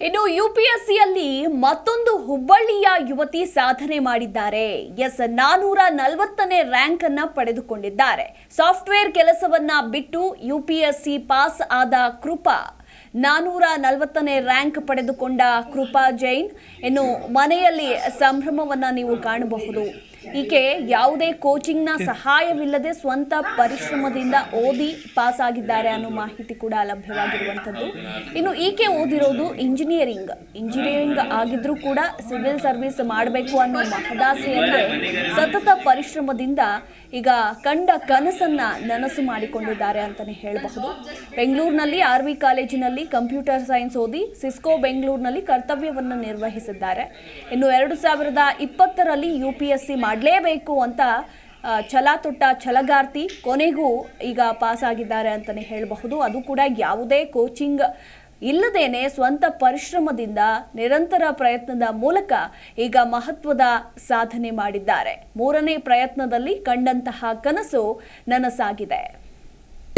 ಇನ್ನು ಯುಪಿಎಸ್ಸಿಯಲ್ಲಿ ಮತ್ತೊಂದು ಹುಬ್ಬಳ್ಳಿಯ ಯುವತಿ ಸಾಧನೆ ಮಾಡಿದ್ದಾರೆ. ಎಸ್, ನಾನೂರ ನಲವತ್ತನೇ ರ್ಯಾಂಕ್ ಅನ್ನ ಪಡೆದುಕೊಂಡಿದ್ದಾರೆ. ಸಾಫ್ಟ್ವೇರ್ ಕೆಲಸವನ್ನ ಬಿಟ್ಟು ಯುಪಿಎಸ್ಸಿ ಪಾಸ್ ಆದ ಕೃಪಾ. ನಾನೂರ ನಲವತ್ತನೇ ರ್ಯಾಂಕ್ ಪಡೆದುಕೊಂಡ ಕೃಪಾ ಜೈನ್. ಇನ್ನು ಮನೆಯಲ್ಲಿ ಸಂಭ್ರಮವನ್ನ ನೀವು ಕಾಣಬಹುದು. ಈಕೆ ಯಾವುದೇ ಕೋಚಿಂಗ್ನ ಸಹಾಯವಿಲ್ಲದೆ ಸ್ವಂತ ಪರಿಶ್ರಮದಿಂದ ಓದಿ ಪಾಸ್ ಆಗಿದ್ದಾರೆ ಅನ್ನೋ ಮಾಹಿತಿ ಕೂಡ ಲಭ್ಯವಾಗಿರುವಂಥದ್ದು. ಇನ್ನು ಈಕೆ ಓದಿರೋದು ಇಂಜಿನಿಯರಿಂಗ್. ಇಂಜಿನಿಯರಿಂಗ್ ಆಗಿದ್ರೂ ಕೂಡ ಸಿವಿಲ್ ಸರ್ವಿಸ್ ಮಾಡಬೇಕು ಅನ್ನೋ ಮಹದಾಸೆಯನ್ನೇ ಸತತ ಪರಿಶ್ರಮದಿಂದ ಈಗ ಕಂಡ ಕನಸನ್ನ ನನಸು ಮಾಡಿಕೊಂಡಿದ್ದಾರೆ ಅಂತಾನೆ ಹೇಳಬಹುದು. ಬೆಂಗಳೂರಿನಲ್ಲಿ ಆರ್ ವಿ ಕಾಲೇಜಿನಲ್ಲಿ ಕಂಪ್ಯೂಟರ್ ಸೈನ್ಸ್ ಓದಿ ಸಿಸ್ಕೋ ಬೆಂಗಳೂರಿನಲ್ಲಿ ಕರ್ತವ್ಯವನ್ನು ನಿರ್ವಹಿಸಿದ್ದಾರೆ. ಇನ್ನು ಎರಡು ಸಾವಿರದ ಇಪ್ಪತ್ತರಲ್ಲಿ ಯು ಸಿ ಮಾಡಲೇಬೇಕು ಅಂತ ಛಲ ತುಟ್ಟ ಛಲಗಾರ್ತಿ ಕೊನೆಗೂ ಈಗ ಪಾಸ್ ಆಗಿದ್ದಾರೆ ಅಂತಲೇ ಹೇಳಬಹುದು. ಅದು ಕೂಡ ಯಾವುದೇ ಕೋಚಿಂಗ್ ಇಲ್ಲದೇನೆ ಸ್ವಂತ ಪರಿಶ್ರಮದಿಂದ ನಿರಂತರ ಪ್ರಯತ್ನದ ಮೂಲಕ ಈಗ ಮಹತ್ವದ ಸಾಧನೆ ಮಾಡಿದ್ದಾರೆ. ಮೂರನೇ ಪ್ರಯತ್ನದಲ್ಲಿ ಕಂಡಂತಹ ಕನಸು ನನಸಾಗಿದೆ.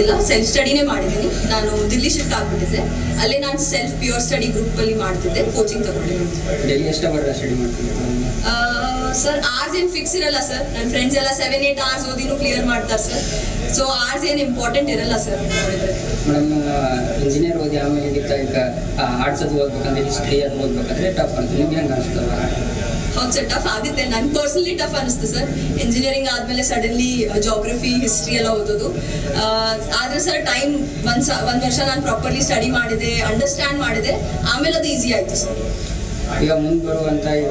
ಇಲ್ಲ ಸೆಲ್ಫ್ ಸ್ಟಡಿನೇ ಮಾಡಿದ್ದೀನಿ. ನಾನು ದಿಲ್ಲಿ ಶಿಫ್ಟ್ ಆಗ್ಬಿಟ್ಟಿದ್ದೆ. ಅಲ್ಲೇ ನಾನು ಸೆಲ್ಫ್ ಪ್ಯೂರ್ ಸ್ಟಡಿ ಗ್ರೂಪ್ ಅಲ್ಲಿ ಮಾಡ್ತಿದ್ದೆ ಕೋಚಿಂಗ್ ತಗೊಂಡಿದ್ದೆ ಸರ್ ಆರ್ಸ್ ಏನು ಫಿಕ್ಸ್ ಇರಲ್ಲ ಸರ್ ನನ್ನ ಫ್ರೆಂಡ್ಸ್ ಎಲ್ಲ ಸೆವೆನ್ ಏಟ್ ಆರ್ಸ್ ಓದಿನೂ ಕ್ಲಿಯರ್ ಮಾಡ್ತಾರೆ ಸರ್ ಸೊ ಆರ್ಸ್ ಏನು ಇಂಪಾರ್ಟೆಂಟ್ ಇರಲ್ಲ ಸರ್ ಮೇಡಮ್ ಇಂಜಿನಿಯರ್ ಓದಿ ಆಮೇಲೆ ಈಗ ಆರ್ಟ್ಸ್ ಅದು ಓದ್ಬೇಕಂದ್ರೆ ಹಿಸ್ಟ್ರಿ ಅದು ಓದ್ಬೇಕಂದ್ರೆ ಟಫ್ ಅಂತ ನಿಮ್ಗೆ ಹೆಂಗೆ ಅನಿಸ್ತವ ಹೌದು ಸರ್ ಟಫ್ ಆಗುತ್ತೆ. ನನ್ ಪರ್ಸನಲಿ ಟಫ್ ಅನಿಸ್ತು ಸರ್ ಇಂಜಿನಿಯರಿಂಗ್ ಆದಮೇಲೆ ಸಡನ್ಲಿ ಜೋಗ್ರಫಿ ಹಿಸ್ಟ್ರಿ ಎಲ್ಲ ಓದೋದು. ಆದ್ರೆ ಸರ್ ಟೈಮ್ ಒಂದು ಸ ಒಂದ್ ವರ್ಷ ನಾನು ಪ್ರಾಪರ್ಲಿ ಸ್ಟಡಿ ಮಾಡಿದೆ ಅಂಡರ್ಸ್ಟ್ಯಾಂಡ್ ಮಾಡಿದೆ ಆಮೇಲೆ ಅದು ಈಸಿ ಆಯ್ತು ಸರ್ ಈಗ ಮುಂದೆ ಬರುವಂಥ ಈಗ